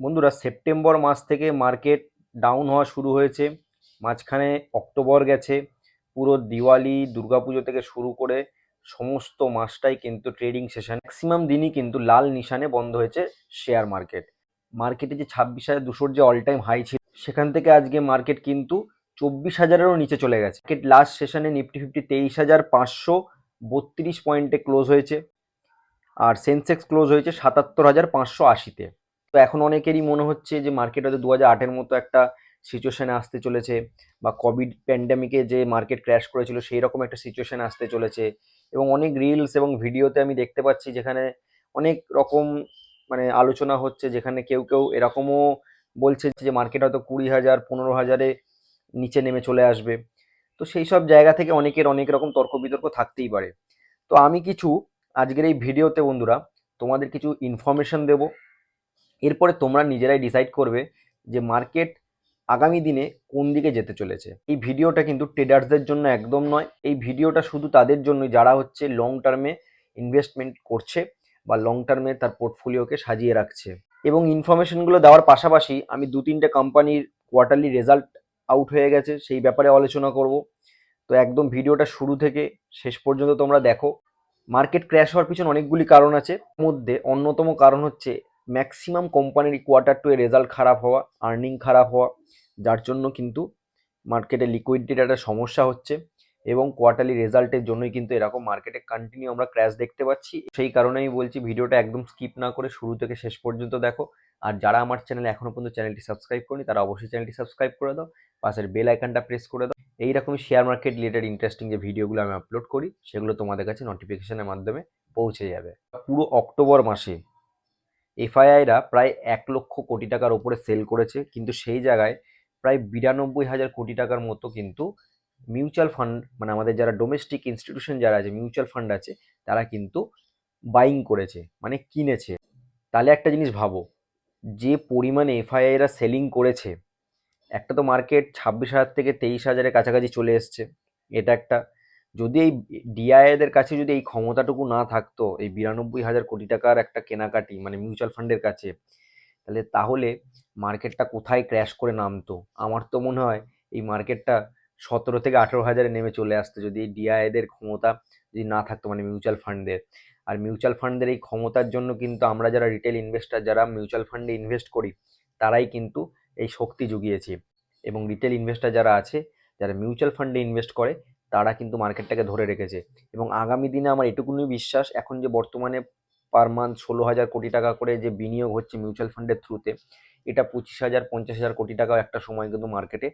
বন্ধুরা সেপ্টেম্বর মাস থেকে market down হওয়া শুরু হয়েছে। মাঝখানে অক্টোবর গেছে। পুরো দিওয়ালি, দুর্গাপুজো থেকে শুরু করে সমস্ত মাসটাই কিন্তু ট্রেডিং সেশন। ম্যাক্সিমাম দিনই কিন্তু লাল নিশানে বন্ধ হয়েছে শেয়ার মার্কেট। মার্কেটে যে ছাব্বিশ হাজার দুশোর যে অল টাইম হাই ছিল, সেখান থেকে আজকে মার্কেট কিন্তু চব্বিশ হাজারেরও নিচে চলে গেছে। মার্কেট লাস্ট সেশনে নিফটি ফিফটি তেইশ হাজার পাঁচশো বত্রিশ পয়েন্টে ক্লোজ হয়েছে। আর সেন্সেক্স ক্লোজ হয়েছে সাতাত্তর হাজার পাঁচশো আশিতে। তো এখন অনেকেরই মনে হচ্ছে যে মার্কেট হয়তো দু হাজার মতো একটা সিচুয়েশনে আসতে চলেছে বা কোভিড প্যান্ডামিকে যে মার্কেট ক্র্যাশ করেছিল সেই রকম একটা সিচুয়েশন আসতে চলেছে এবং অনেক রিলস এবং ভিডিওতে আমি দেখতে পাচ্ছি যেখানে অনেক রকম মানে আলোচনা হচ্ছে যেখানে কেউ কেউ এরকমও বলছে যে মার্কেট হয়তো কুড়ি হাজার পনেরো হাজারে নিচে নেমে চলে আসবে। তো সেই সব জায়গা থেকে অনেকের অনেক রকম তর্ক বিতর্ক থাকতেই পারে। তো আমি কিছু আজকের এই ভিডিওতে বন্ধুরা তোমাদের কিছু ইনফরমেশন দেব। এরপরে তোমরা নিজেরাই ডিসাইড করবে যে মার্কেট আগামী দিনে কোন দিকে যেতে চলেছে। এই ভিডিওটা কিন্তু ট্রেডার্সদের জন্য একদম নয়। এই ভিডিওটা শুধু তাদের জন্য যারা হচ্ছে লং টার্মে ইনভেস্টমেন্ট করছে বা লং টার্মে তার পোর্টফোলিওকে সাজিয়ে রাখছে। এবং ইনফরমেশনগুলো দেওয়ার পাশাপাশি আমি দু তিনটে কোম্পানির কোয়ার্টারলি রেজাল্ট আউট হয়ে গেছে, সেই ব্যাপারে আলোচনা করব। তো একদম ভিডিওটা শুরু থেকে শেষ পর্যন্ত তোমরা দেখো। মার্কেট ক্র্যাশ হওয়ার পিছনে অনেকগুলি কারণ আছে। মধ্যে অন্যতম কারণ হচ্ছে ম্যাক্সিমাম কোম্পানির কোয়ার্টার টু এর রেজাল্ট খারাপ হওয়া আর্নিং খারাপ হওয়া, যার জন্য কিন্তু মার্কেটে লিকুইডিটির একটা সমস্যা হচ্ছে এবং কোয়ার্টারলি রেজাল্টের জন্যই কিন্তু এরকম মার্কেটে কন্টিনিউ আমরা ক্র্যাশ দেখতে পাচ্ছি। সেই কারণে আমি বলছি ভিডিওটা একদম স্কিপ না করে শুরু থেকে শেষ পর্যন্ত দেখো। আর যারা আমার চ্যানেলে এখনও পর্যন্ত চ্যানেলটি সাবস্ক্রাইব করেনি, তারা অবশ্যই চ্যানেলটি সাবস্ক্রাইব করে দাও। পাশের বেল আইকনটা প্রেস করে দাও। এইরকমই শেয়ার মার্কেট রিলেটেড ইন্টারেস্টিং যে ভিডিওগুলো আমি আপলোড করি, সেগুলো তোমাদের কাছে নোটিফিকেশনের মাধ্যমে পৌঁছে যাবে। পুরো অক্টোবর মাসে এফআইআইরা প্রায় এক লক্ষ কোটি টাকার ওপরে সেল করেছে, কিন্তু সেই জায়গায় প্রায় বিরানব্বই হাজার কোটি টাকার মতো কিন্তু মিউচুয়াল ফান্ড মানে আমাদের যারা ডোমেস্টিক ইনস্টিটিউশন যারা আছে মিউচুয়াল ফান্ড আছে, তারা কিন্তু বাইং করেছে মানে কিনেছে। তাহলে একটা জিনিস ভাবো, যে পরিমাণে এফআইআইরা সেলিং করেছে, একটা তো মার্কেট ছাব্বিশ হাজার থেকে তেইশ হাজারের কাছাকাছি চলে এসছে, এটা একটা। যদি এই ডিআইএদের কাছে যদি এই ক্ষমতাটুকু না থাকতো, এই বিরানব্বই হাজার কোটি টাকার একটা কেনাকাটি মানে মিউচুয়াল ফান্ডের কাছে, তাহলে তাহলে মার্কেটটা কোথায় ক্র্যাশ করে নামতো? আমার তো মনে হয় এই মার্কেটটা সতেরো থেকে আঠেরো হাজারে নেমে চলে আসতো, যদি এই ডিআইএদের ক্ষমতা যদি না থাকতো মানে মিউচুয়াল ফান্ডের আর মিউচুয়াল ফান্ডের এই ক্ষমতার জন্য কিন্তু আমরা যারা রিটেল ইনভেস্টার যারা মিউচুয়াল ফান্ডে ইনভেস্ট করি, তারাই কিন্তু এই শক্তি জুগিয়েছে। এবং রিটেল ইনভেস্টার যারা আছে, যারা মিউচুয়াল ফান্ডে ইনভেস্ট করে তারা কিন্তু মার্কেটটাকে ধরে রেখেছে। এবং আগামী দিনে আমার এটুকুনি বিশ্বাস, এখন যে বর্তমানে পার মান্থ ষোলো হাজার কোটি টাকা করে যে বিনিয়োগ হচ্ছে মিউচুয়াল ফান্ডের থ্রুতে এটা পঁচিশ হাজার, পঞ্চাশ হাজার কোটি টাকাও একটা সময় কিন্তু মার্কেটে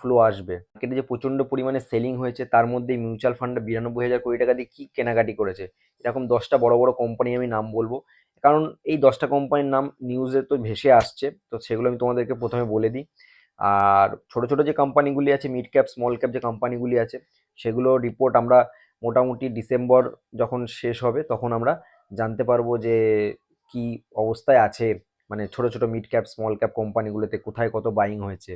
ফ্লো আসবে। মার্কেটে যে প্রচণ্ড পরিমাণে সেলিং হয়েছে, তার মধ্যে মিউচুয়াল ফান্ড বিরানব্বই হাজার কোটি টাকা দিয়ে কী কেনাকাটি করেছে? এরকম দশটা বড় বড় কোম্পানি আমি নাম বলব। কারণ এই দশটা কোম্পানির নাম নিউজে তো ভেসে আসছে, তো সেগুলো আমি তোমাদেরকে প্রথমে বলে দিই। আর ছোট ছোট যে কোম্পানিগুলি আছে মিড ক্যাপ স্মল ক্যাপ যে কোম্পানিগুলি আছে সেগুলো রিপোর্ট আমরা মোটামুটি ডিসেম্বর যখন শেষ হবে তখন আমরা জানতে পারব যে কি অবস্থায় আছে। মানে ছোট ছোট মিড ক্যাপ স্মল ক্যাপ কোম্পানিগুলোতে কোথায় কত বাইং হয়েছে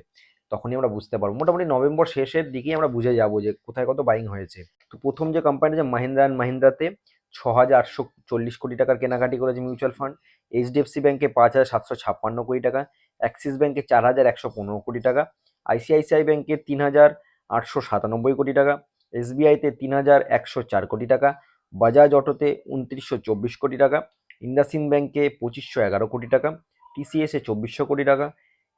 তখনই আমরা বুঝতে পারব। মোটামুটি নভেম্বর শেষের দিকেই আমরা বুঝে যাব যে কোথায় কত বাইং হয়েছে। তো প্রথম যে কোম্পানি যে মাহিন্দ্রা অ্যান্ড মাহিন্দ্রাতে ছ হাজার আটশো চল্লিশ কোটি টাকার কেনাকাটি করেছে মিউচুয়াল ফান্ড এইচডিএফসি ব্যাঙ্কে পাঁচ হাজার সাতশো ছাপ্পান্ন কোটি টাকা অ্যাক্সিস ব্যাঙ্কে চার হাজার একশো পনেরো কোটি টাকা আইসিআইসিআই ব্যাংকে তিন হাজার আটশো সাতানব্বই কোটি টাকা, এসবিআইতে তিন হাজার একশো চার কোটি টাকা, বাজাজ অটোতে উনত্রিশশো চব্বিশ কোটি টাকা ইন্ডাসিন ব্যাংকে পঁচিশশো এগারো কোটি টাকা, টিসিএসে চব্বিশশো কোটি টাকা,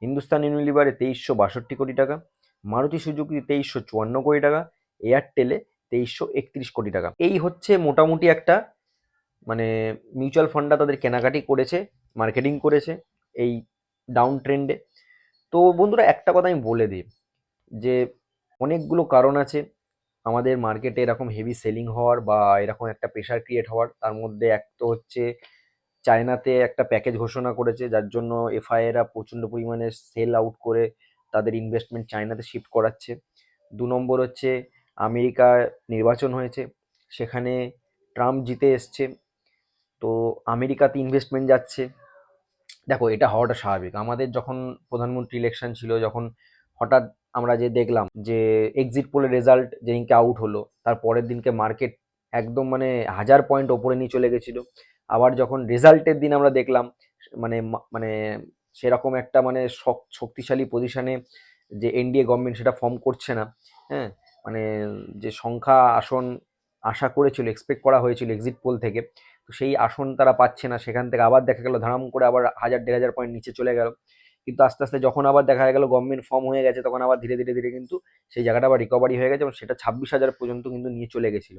হিন্দুস্তান ইউনিলিভারে তেইশশো বাষট্টি কোটি টাকা, মারুতি সুজুকি তেইশশো চুয়ান্ন কোটি টাকা, এয়ারটেলে তেইশশো একত্রিশ কোটি টাকা। এই হচ্ছে মোটামুটি একটা মানে মিউচুয়াল ফান্ডটা তাদের কেনাকাটি করেছে, মার্কেটিং করেছে এই ডাউন ট্রেন্ডে। তো বন্ধুরা একটা কথা আমি বলে দিই, যে অনেকগুলো কারণ আছে। আমাদের মার্কেটে এরকম হেভি সেলিং হওয়ার বা এরকম একটা প্রেশার ক্রিয়েট হওয়ার, তার মধ্যে এক তো হচ্ছে চায়নাতে একটা প্যাকেজ ঘোষণা করেছে, যার জন্য এফআইএরা প্রচণ্ড পরিমাণে সেল আউট করে তাদের ইনভেস্টমেন্ট চায়নাতে শিফট করাচ্ছে। দু নম্বর হচ্ছে আমেরিকা নির্বাচন হয়েছে, সেখানে ট্রাম্প জিতে এসছে। তো আমেরিকাতে ইনভেস্টমেন্ট যাচ্ছে। দেখো, এটা হওয়াটা স্বাভাবিক। আমাদের যখন প্রধানমন্ত্রী ইলেকশন ছিল, যখন হঠাৎ আমরা যে দেখলাম যে এক্সিট পোলের রেজাল্ট যেদিনকে আউট হলো, তার পরের দিনকে মার্কেট একদম মানে হাজার পয়েন্ট ওপরে নিয়ে চলে গেছিল। আবার যখন রেজাল্টের দিন আমরা দেখলাম মানে মানে সেরকম একটা মানে শক- শক্তিশালী পজিশনে যে এনডিএ গভর্নমেন্ট সেটা ফর্ম করছে না হ্যাঁ? মানে যে সংখ্যা আসন আশা করেছিল এক্সপেক্ট করা হয়েছিল এক্সিট পোল থেকে, তো সেই আসন তারা পাচ্ছে না। সেখান থেকে আবার দেখা গেল, ধারাম করে আবার হাজার, দেড় হাজার পয়েন্ট নিচে চলে গেল। কিন্তু আস্তে আস্তে যখন আবার দেখা গেল গভর্নমেন্ট ফর্ম হয়ে গেছে, তখন আবার ধীরে ধীরে ধীরে কিন্তু সেই জায়গাটা আবার রিকভারি হয়ে গেছে এবং সেটা ছাব্বিশ হাজার পর্যন্ত কিন্তু নিয়ে চলে গেছিল।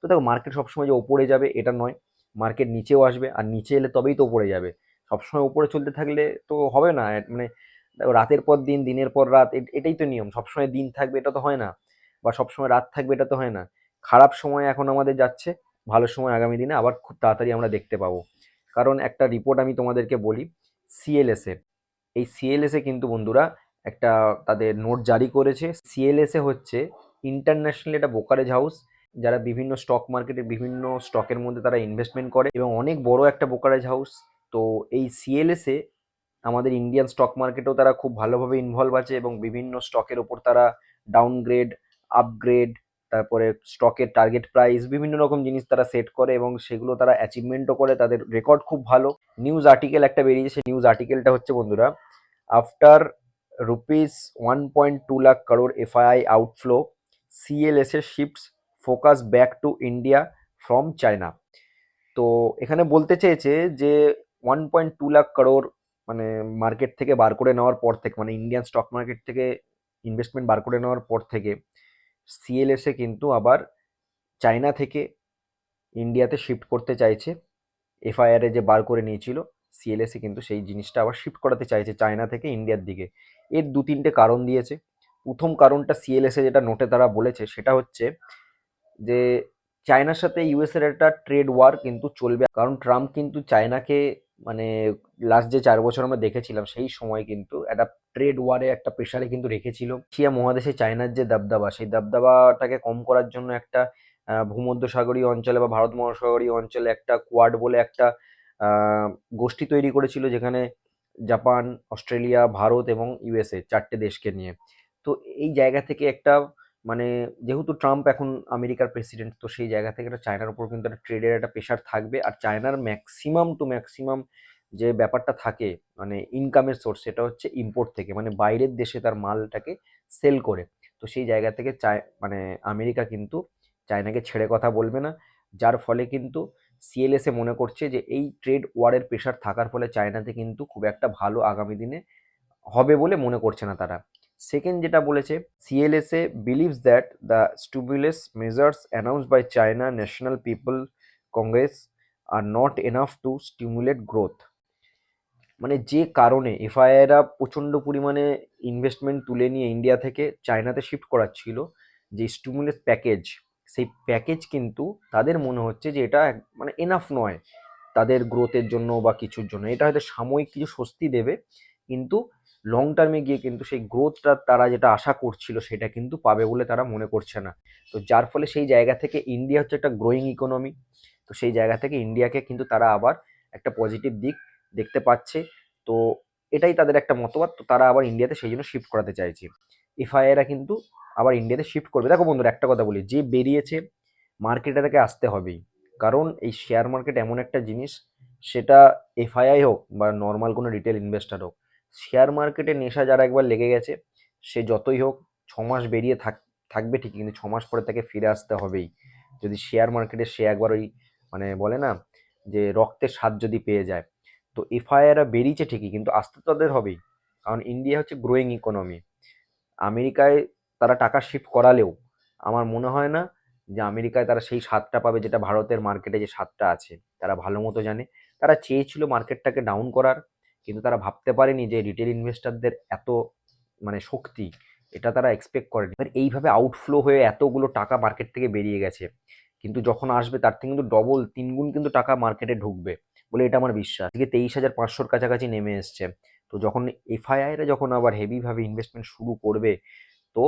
তো দেখো মার্কেট সবসময় যে ওপরে যাবে, এটা নয়। মার্কেট নিচেও আসবে আর নিচে এলে তবেই তো ওপরে যাবে। সবসময় উপরে চলতে থাকলে তো হবে না। মানে রাতের পর দিন, দিনের পর রাত এটাই তো নিয়ম। সবসময় দিন থাকবে, এটা তো হয় না। বা সবসময় রাত থাকবে, এটা তো হয় না। খারাপ সময় এখন আমাদের যাচ্ছে, ভালো সময় আগামী দিনে আবার খুব তাড়াতাড়ি আমরা দেখতে পাবো। কারণ একটা রিপোর্ট আমি তোমাদেরকে বলি সিএলএসএ এই সিএলএসএ কিন্তু বন্ধুরা একটা তাদের নোট জারি করেছে। সিএলএসএ হচ্ছে ইন্টারন্যাশনাল একটা ব্রোকারেজ হাউস যারা বিভিন্ন স্টক মার্কেটে বিভিন্ন স্টকের মধ্যে তারা ইনভেস্টমেন্ট করে এবং অনেক বড় একটা ব্রোকারেজ হাউস তো এই সিএলএসএ আমাদের ইন্ডিয়ান স্টক মার্কেটেও তারা খুব ভালোভাবে ইনভলভ আছে এবং বিভিন্ন স্টকের ওপর তারা ডাউনগ্রেড আপগ্রেড তারপরে স্টকের টার্গেট প্রাইস বিভিন্ন রকম জিনিস তারা সেট করে এবং সেগুলো তারা অ্যাচিভমেন্টও করে, তাদের রেকর্ড খুব ভালো। নিউজ আর্টিকেল একটা বেরিয়েছে নিউজ আর্টিকেলটা হচ্ছে বন্ধুরা after rupees one point two lakh crore FII outflow CLSA shifts focus back to India from China তো এখানে বলতে চেয়েছে যে ওয়ান পয়েন্ট টু লাখ কারোর মানে মার্কেট থেকে বার করে নেওয়ার পর থেকে মানে ইন্ডিয়ান স্টক মার্কেট থেকে ইনভেস্টমেন্ট বার করে নেওয়ার পর থেকে সিএলএসএ কিন্তু আবার চায়না থেকে ইন্ডিয়াতে শিফট করতে চাইছে। এফআইআরে যে বার করে নিয়েছিল সিএলএসএ কিন্তু সেই জিনিসটা আবার শিফট করাতে চাইছে চায়না থেকে ইন্ডিয়ার দিকে। এর দু তিনটে কারণ দিয়েছে। প্রথম কারণটা সিএলএসএ যেটা নোটে তারা বলেছে, সেটা হচ্ছে যে চায়নার সাথে ইউএসের একটা ট্রেড ওয়ার কিন্তু চলবে। কারণ ট্রাম্প কিন্তু চায়নাকে মানে লাস্ট যে চার বছর আমরা দেখেছিলাম, সেই সময় কিন্তু একটা ট্রেড ওয়ারে একটা প্রেশারে কিন্তু রেখেছিল। এশিয়া মহাদেশে চায়নার যে দাবদাবা, সেই দাবদাবাটাকে কম করার জন্য একটা ভূমধ্যসাগরীয় অঞ্চলে বা ভারত মহাসাগরীয় অঞ্চলে একটা কোয়াড বলে একটা গোষ্ঠী তৈরি করেছিল, যেখানে জাপান, অস্ট্রেলিয়া, ভারত এবং ইউএসএ চারটে দেশকে নিয়ে। তো এই জায়গা থেকে একটা মানে যেহেতু ট্রাম্প এখন আমেরিকার প্রেসিডেন্ট তো সেই জায়গা থেকে একটা চায়নার উপর কিন্তু একটা ট্রেডের একটা প্রেশার থাকবে। আর চায়নার ম্যাক্সিমাম টু ম্যাক্সিমাম যে ব্যাপারটা থাকে মানে ইনকামের সোর্স সেটা হচ্ছে ইম্পোর্ট থেকে মানে বাইরের দেশে তার মালটাকে সেল করে। তো সেই জায়গা থেকে চায় মানে আমেরিকা কিন্তু চায়নাকে ছেড়ে কথা বলবে না, যার ফলে কিন্তু সিএলএসএ মনে করছে যে এই ট্রেড ওয়ারের প্রেশার থাকার ফলে চায়নাতে কিন্তু খুব একটা ভালো আগামী দিনে হবে বলে মনে করছে না তারা। সেকেন্ড যেটা বলেছে CLSA believes that the stimulus measures announced by China National People Congress are not enough to stimulate growth মানে যে কারণে এফআইআইরা প্রচণ্ড পরিমাণে ইনভেস্টমেন্ট তুলে নিয়ে ইন্ডিয়া থেকে চায়নাতে শিফট করাচ্ছিল, যে স্টিমুলাস প্যাকেজ সেই প্যাকেজ কিন্তু তাদের মনে হচ্ছে যে এটা মানে এনাফ নয় তাদের গ্রোথের জন্য বা কিছুর জন্য। এটা হয়তো সাময়িক কিছু স্বস্তি দেবে, কিন্তু লং টার্মে গিয়ে কিন্তু সেই গ্রোথটা তারা যেটা আশা করছিল সেটা কিন্তু পাবে বলে তারা মনে করছে না। তো যার ফলে সেই জায়গা থেকে ইন্ডিয়া হচ্ছে একটা গ্রোয়িং ইকোনমি তো সেই জায়গা থেকে ইন্ডিয়াকে কিন্তু তারা আবার একটা পজিটিভ দিক দেখতে পাচ্ছে। তো এটাই তাদের একটা মতবাদ। তো তারা আবার ইন্ডিয়াতে সেই জন্য শিফট করাতে চাইছে। এফআইআইরা কিন্তু আবার ইন্ডিয়াতে শিফট করবে। দেখো বন্ধুরা, একটা কথা বলি, যে বেরিয়েছে মার্কেটে তাকে আসতে হবেই। কারণ এই শেয়ার মার্কেট এমন একটা জিনিস, সেটা এফআইআই হোক বা নর্মাল কোনো রিটেল ইনভেস্টার হোক শেয়ার মার্কেটে নেশা যারা একবার লেগে গেছে, সে যতই হোক ছ মাস বেরিয়ে থাক, থাকবে ঠিকই, কিন্তু ছ মাস পরে তাকে ফিরে আসতে হবেই। যদি শেয়ার মার্কেটে সে একবার ওই মানে বলে না, যে রক্তের স্বাদ যদি পেয়ে যায় তো এফআইআইরা বেরিয়েছে ঠিকই, কিন্তু আসতে তাদের হবেই, কারণ ইন্ডিয়া হচ্ছে গ্রোয়িং ইকোনমি আমেরিকায় তারা টাকা শিফট করালেও আমার মনে হয় না যে আমেরিকায় তারা সেই স্বাদটা পাবে যেটা ভারতের মার্কেটে যে স্বাদটা আছে। তারা ভালো মতো জানে। তারা চেয়েছিল মার্কেটটাকে ডাউন করার, কিন্তু তারা ভাবতে পারেনি যে রিটেল ইনভেস্টরদের এত মানে শক্তি, এটা তারা এক্সপেক্ট করেনি। এইভাবে আউটফ্লো হয়ে এতগুলো টাকা মার্কেট থেকে বেরিয়ে গেছে, কিন্তু যখন আসবে তার থেকে কিন্তু ডবল তিনগুণ কিন্তু টাকা মার্কেটে ঢুকবে। বলে এটা আমার বিশ্বাস। আজকে তেইশ হাজার পাঁচশোর কাছাকাছি নেমে এসছে। তো যখন এফআইআইরা যখন আবার হেভিভাবে ইনভেস্টমেন্ট শুরু করবে, তো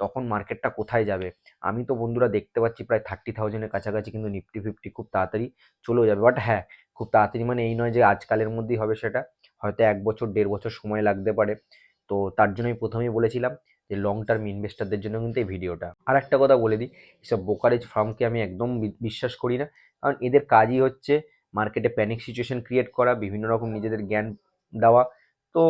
তখন মার্কেটটা কোথায় যাবে? আমি তো বন্ধুরা দেখতে পাচ্ছি প্রায় থার্টি থাউজেন্ডের কাছাকাছি কিন্তু নিফটি ফিফটি খুব তাড়াতাড়ি চলেও যাবে। বাট হ্যাঁ খুব তাড়াতাড়ি মানে এই নয় যে আজকালের মধ্যেই হবে সেটা। হয়তো এক বছর, দেড় বছর সময় লাগতে পারে। তো তার জন্যই প্রথমেই বলেছিলাম যে লং টার্ম ইনভেস্টারদের জন্য কিন্তু এই ভিডিওটা। আর একটা কথা বলে দিই, এসব ব্রোকারেজ ফার্মকে আমি একদম বিশ্বাস করি না। কারণ এদের কাজই হচ্ছে মার্কেটে প্যানিক সিচুয়েশন ক্রিয়েট করা, বিভিন্ন রকম নিজেদের জ্ঞান দেওয়া। তো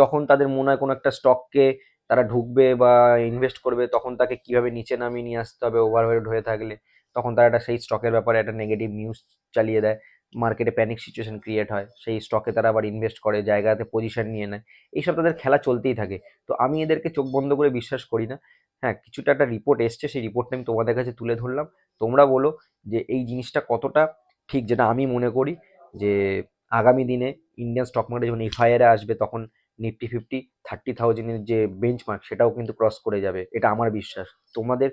যখন তাদের মনে হয় কোনো একটা স্টককে তারা ঢুকবে বা ইনভেস্ট করবে, তখন তাকে কীভাবে নিচে নামিয়ে নিয়ে আসতে হবে ওভারওয়েট হয়ে থাকলে, তখন তারা একটা সেই স্টকের ব্যাপারে একটা নেগেটিভ নিউজ চালিয়ে দেয়। মার্কেটে প্যানিক সিচুয়েশন ক্রিয়েট হয়, সেই স্টকে তারা আবার ইনভেস্ট করে, জায়গাতে পজিশন নিয়ে নেয়। এইসব তাদের খেলা চলতেই থাকে। তো আমি এদেরকে চোখ বন্ধ করে বিশ্বাস করি না। হ্যাঁ কিছুটা একটা রিপোর্ট এসছে, সেই রিপোর্টটা আমি তোমাদের কাছে তুলে ধরলাম। তোমরা বলো যে এই জিনিসটা কতটা ঠিক যেটা আমি মনে করি যে আগামী দিনে ইন্ডিয়ান স্টক মার্কেটে যখন এফআইআরে আসবে তখন নিফটি ফিফটি থার্টি থাউজেন্ডের যে বেঞ্চমার্ক সেটাও কিন্তু ক্রস করে যাবে, এটা আমার বিশ্বাস। তোমাদের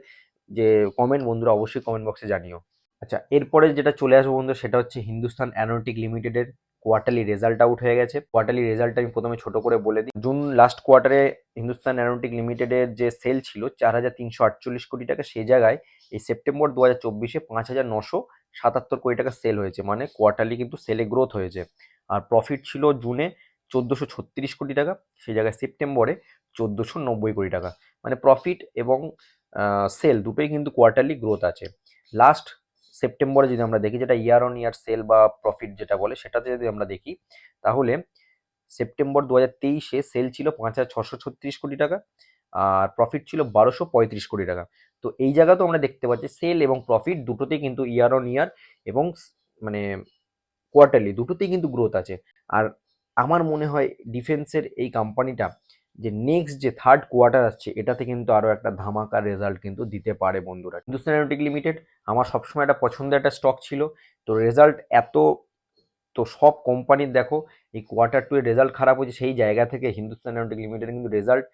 যে কমেন্ট বন্ধুরা অবশ্যই কমেন্ট বক্সে জানিও। আচ্ছা এরপরে যেটা চলে আসব বন্ধু সেটা হচ্ছে হিন্দুস্তান অ্যারোনটিক লিমিটেডের কোয়ার্টারলি রেজাল্ট আউট হয়ে গেছে। কোয়ার্টারলি রেজাল্টটা আমি প্রথমে ছোট করে বলে দিই। জুন লাস্ট কোয়ার্টারে হিন্দুস্তান অ্যারোনটিক লিমিটেডের যে সেল ছিল, চার হাজার তিনশো আটচল্লিশ কোটি টাকা সেই জায়গায় এই সেপ্টেম্বর দু হাজার চব্বিশে পাঁচ হাজার নশো সাতাত্তর কোটি টাকা সেল হয়েছে। মানে কোয়ার্টারলি কিন্তু সেলে গ্রোথ হয়েছে। আর প্রফিট ছিল জুনে চোদ্দোশো ছত্রিশ কোটি টাকা সেই জায়গায় সেপ্টেম্বরে চোদ্দোশো নব্বই কোটি টাকা। মানে প্রফিট এবং সেল দুটোই কিন্তু কোয়ার্টারলি গ্রোথ আছে। লাস্ট সেপ্টেম্বরে যদি আমরা দেখি যেটা ইয়ার অন ইয়ার সেল বা প্রফিট যেটা বলে, সেটাতে যদি আমরা দেখি, তাহলে সেপ্টেম্বর দু হাজার তেইশে সেল ছিল পাঁচ হাজার ছশো ছত্রিশ কোটি টাকা, আর প্রফিট ছিল বারোশো পঁয়ত্রিশ কোটি টাকা। তো এই জায়গাতেও আমরা দেখতে পাচ্ছি সেল এবং প্রফিট দুটোতেই কিন্তু ইয়ার অন ইয়ার এবং মানে কোয়ার্টারলি দুটোতেই কিন্তু গ্রোথ আছে। আর আমার মনে হয় ডিফেন্সের এই কোম্পানিটা যে নেক্সট যে থার্ড কোয়ার্টার আসছে, এটাতে কিন্তু আরও একটা ধামাকার রেজাল্ট কিন্তু দিতে পারে বন্ধুরা। হিন্দুস্তান অ্যারোটিক লিমিটেড আমার সবসময় একটা পছন্দের একটা স্টক ছিল। তো রেজাল্ট এত, তো সব কোম্পানির দেখো, এই কোয়ার্টার টু এর রেজাল্ট খারাপ হয়েছে, সেই জায়গা থেকে হিন্দুস্তান অ্যারোটিক লিমিটেড কিন্তু রেজাল্ট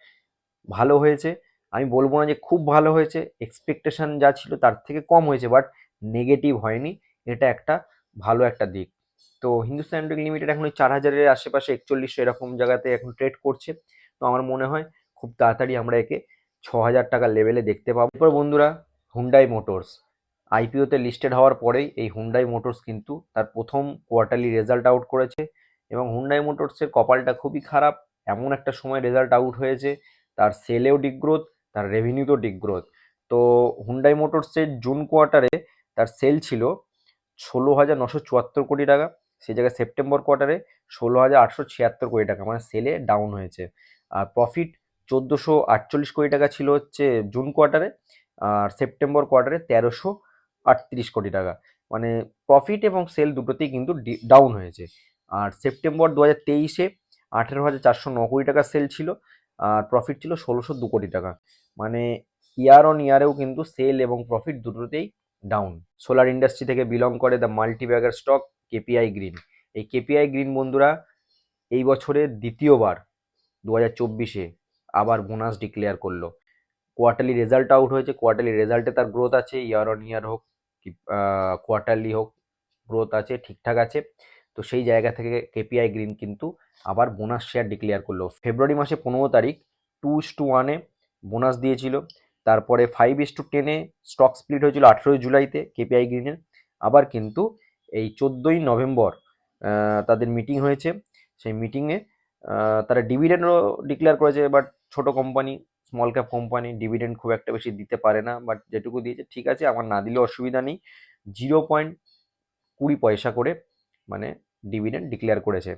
ভালো হয়েছে। আমি বলব না যে খুব ভালো হয়েছে এক্সপেকটেশন যা ছিল তার থেকে কম হয়েছে বাট নেগেটিভ হয়নি। এটা একটা ভালো একটা দিক। তো হিন্দুস্তান অ্যারোটিক লিমিটেড এখন ওই চার হাজারের আশেপাশে একচল্লিশশো এরকম জায়গাতে এখন ট্রেড করছে। তো আমার মনে হয় খুব তাড়াতাড়ি আমরা একে ছ হাজার টাকার লেভেলে দেখতে পাবো। এরপর বন্ধুরা হুন্ডাই মোটরস আইপিওতে লিস্টেড হওয়ার পরেই এই হুন্ডাই মোটরস কিন্তু তার প্রথম কোয়ার্টারলি রেজাল্ট আউট করেছে এবং হুন্ডাই মোটরসের কপালটা খুবই খারাপ। এমন একটা সময় রেজাল্ট আউট হয়েছে, তার সেলেও ডিগ্রোথ তার রেভিনিউতেও ডিগ্রোথ তো হুন্ডাই মোটরসের জুন কোয়ার্টারে তার সেল ছিল ষোলো হাজার নশো চুয়াত্তর কোটি টাকা। সেই জায়গায় সেপ্টেম্বর কোয়ার্টারে ষোলো হাজার আটশো ছিয়াত্তর কোটি টাকা মানে সেলে ডাউন হয়েছে। আর প্রফিট চোদ্দোশো আটচল্লিশ কোটি টাকা ছিল হচ্ছে জুন কোয়ার্টারে আর সেপ্টেম্বর কোয়ার্টারে তেরোশো আটত্রিশ কোটি টাকা। মানে প্রফিট এবং সেল দুটোতেই কিন্তু ডাউন হয়েছে। আর সেপ্টেম্বর দু হাজার তেইশে আঠেরো হাজার চারশো ন কোটি টাকা সেল ছিল, আর প্রফিট ছিল ষোলোশো দু কোটি টাকা। মানে ইয়ার অন ইয়ারেও কিন্তু সেল এবং প্রফিট দুটোতেই ডাউন সোলার ইন্ডাস্ট্রি থেকে বিলং করে the multi bagger stock KPI green এই কেপিআই গ্রিন বন্ধুরা, এই বছরের দ্বিতীয়বার দু হাজার চব্বিশে আবার বোনাস ডিক্লেয়ার করল। কোয়ার্টারলি রেজাল্ট আউট হয়েছে। কোয়ার্টারলি রেজাল্টে তার গ্রোথ আছে। ইয়ার অন ইয়ার হোক, কি কোয়ার্টারলি হোক গ্রোথ আছে, ঠিকঠাক আছে। তো সেই জায়গা থেকে কেপিআই গ্রিন কিন্তু আবার বোনাস শেয়ার ডিক্লেয়ার করল। ফেব্রুয়ারি মাসে পনেরো তারিখ টু ইস টু ওয়ানে বোনাস দিয়েছিল। তারপরে ফাইভ ইস টু টেনে স্টক স্প্লিট হয়েছিল আঠেরোই জুলাইতে কেপিআই গ্রিনের আবার কিন্তু এই চোদ্দোই নভেম্বর তাদের মিটিং হয়েছে। সেই মিটিংয়ে তারা ডিভিডেন্ডও ডিক্লেয়ার করেছে বাট ছোট company small cap company dividend খুব একটা বেশি দিতে পারে না বাট যেটুকু দিয়েছে, ঠিক আছে, আমার না দিলে অসুবিধা নেই। জিরো পয়েন্ট কুড়ি পয়সা করে মানে ডিভিডেন্ড ডিক্লেয়ার করেছে।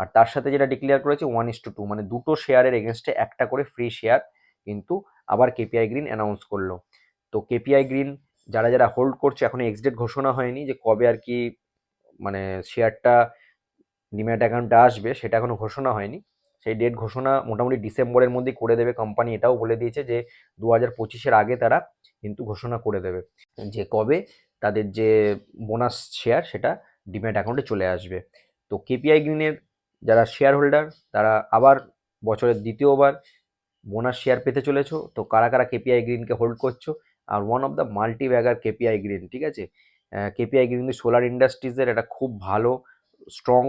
আর তার সাথে যেটা ডিক্লেয়ার করেছে ওয়ান ইস টু টু মানে দুটো শেয়ারের এগেনস্টে একটা করে ফ্রি শেয়ার কিন্তু আবার কেপিআই গ্রিন অ্যানাউন্স করল। তো কেপিআই গ্রিন যারা যারা হোল্ড করছে, এখন এক্সডেট ঘোষণা হয়নি যে কবে আর কি মানে শেয়ারটা ডিম্যাট অ্যাকাউন্টটা আসবে, সেটা এখনও ঘোষণা হয়নি। সেই ডেট ঘোষণা মোটামুটি ডিসেম্বরের মধ্যেই করে দেবে কোম্পানি এটাও বলে দিয়েছে যে দু হাজার পঁচিশের আগে তারা কিন্তু ঘোষণা করে দেবে। যে কবে তাদের যে বোনাস শেয়ার সেটা ডিম্যাট অ্যাকাউন্টে চলে আসবে। তো কেপিআই গ্রিনের যারা শেয়ার হোল্ডার তারা আবার বছরের দ্বিতীয়বার বোনাস শেয়ার পেতে চলেছো। তো কারা কারা কেপিআই গ্রিনকে হোল্ড করছ? আর one of the multi bagger KPI green ঠিক আছে? কেপিআই গ্রিন সোলার ইন্ডাস্ট্রিজের একটা খুব ভালো স্ট্রং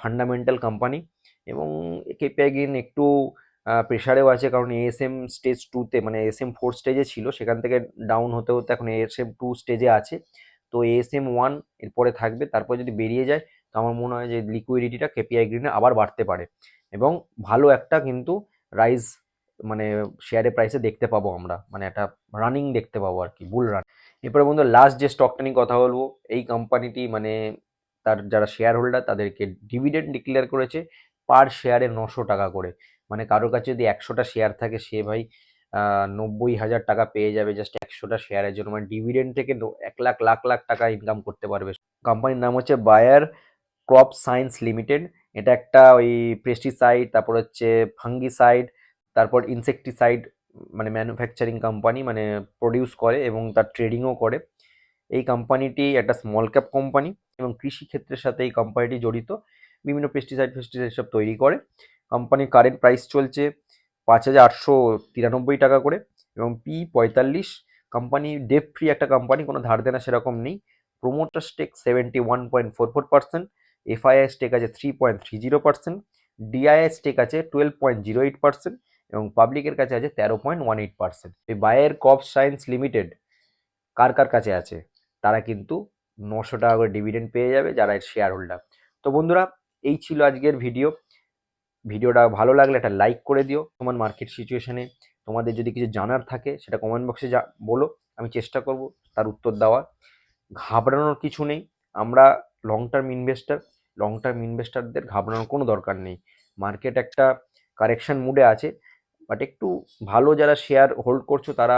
ফান্ডামেন্টাল কোম্পানি এবং কেপিআই গ্রিন একটু প্রেশারেও আছে কারণ এএসএম স্টেজ টুতে মানে এসএম ফোর স্টেজে ছিল, সেখান থেকে ডাউন হতে হতে এখন এএসএম টু স্টেজে আছে। তো এএসএম ওয়ান এরপরে থাকবে, তারপর যদি বেরিয়ে যায়, তো আমার মনে হয় যে লিকুইডিটিটা কেপিআই গ্রিনে আবার বাড়তে পারে। এবং ভালো একটা কিন্তু রাইজ মানে শেয়ারের প্রাইসে দেখতে পাবো আমরা মানে একটা রানিং দেখতে পাবো আর কি বুল রান এরপরে বন্ধু লাস্ট যে স্টকটা নিয়ে কথা বলব, এই কোম্পানিটি মানে তার যারা শেয়ার হোল্ডার তাদেরকে ডিভিডেন্ড ডিক্লেয়ার করেছে পার শেয়ারে নশো টাকা করে। মানে কারোর কাছে যদি একশোটা শেয়ার থাকে, সে ভাই নব্বই হাজার টাকা পেয়ে যাবে জাস্ট একশোটা শেয়ারের জন্য। মানে ডিভিডেন্ড থেকে এক লাখ লাখ লাখ টাকা ইনকাম করতে পারবে। কোম্পানির নাম হচ্ছে বায়ার ক্রপ সায়েন্স লিমিটেড এটা একটা ওই পেস্টিসাইড তারপর হচ্ছে ফাঙ্গিসাইড তারপর ইনসেকটিসাইড মানে ম্যানুফ্যাকচারিং কোম্পানি মানে প্রডিউস করে এবং তার ট্রেডিংও করে। এই কোম্পানিটি একটা স্মল ক্যাপ কোম্পানি এবং কৃষি ক্ষেত্রের সাথে এই কোম্পানিটি জড়িত। বিভিন্ন পেস্টিসাইড ফেস্টিসাইড সব তৈরি করে। কোম্পানির কারেন্ট প্রাইস চলছে পাঁচ হাজার আটশো তিরানব্বই টাকা করে এবং পি পঁয়তাল্লিশ কোম্পানি ডেপ ফ্রি একটা কোম্পানি কোনো ধার দেনা সেরকম নেই। Promoter stake seventy one point four four percent FII stake আছে three point three zero percent DII stake আছে twelve point zero eight percent এবং পাবলিকের কাছে আছে তেরো পয়েন্ট ওয়ান এইট পার্সেন্ট এই বায়ের কপ সায়েন্স লিমিটেড কার কার কাছে আছে? তারা কিন্তু নশো টাকা করে ডিভিডেন্ড পেয়ে যাবে যারা এর শেয়ার হোল্ডার তো বন্ধুরা, এই ছিল আজকের ভিডিও ভিডিওটা ভালো লাগলে একটা লাইক করে দিও তোমার মার্কেট সিচুয়েশনে তোমাদের যদি কিছু জানার থাকে, সেটা কমেন্ট বক্সে যা, বলো, আমি চেষ্টা করব তার উত্তর দেওয়ার। ঘাবড়ানোর কিছু নেই, আমরা long term investor long term ইনভেস্টারদের ঘাবড়ানোর কোনো দরকার নেই। মার্কেট একটা কারেকশন মুডে আছে বাট একটু ভালো যারা শেয়ার হোল্ড করছ, তারা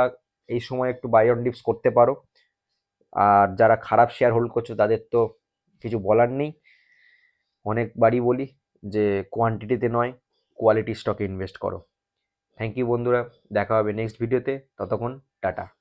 এই সময় একটু বাই অন ডিপস করতে পারো। আর যারা খারাপ শেয়ার হোল্ড করছ, তাদের তো কিছু বলার নেই। অনেকবারই বলি যে কোয়ান্টিটিতে নয় কোয়ালিটি স্টকে ইনভেস্ট করো। থ্যাংক ইউ বন্ধুরা, দেখা হবে নেক্সট ভিডিওতে ততক্ষণ, টাটা।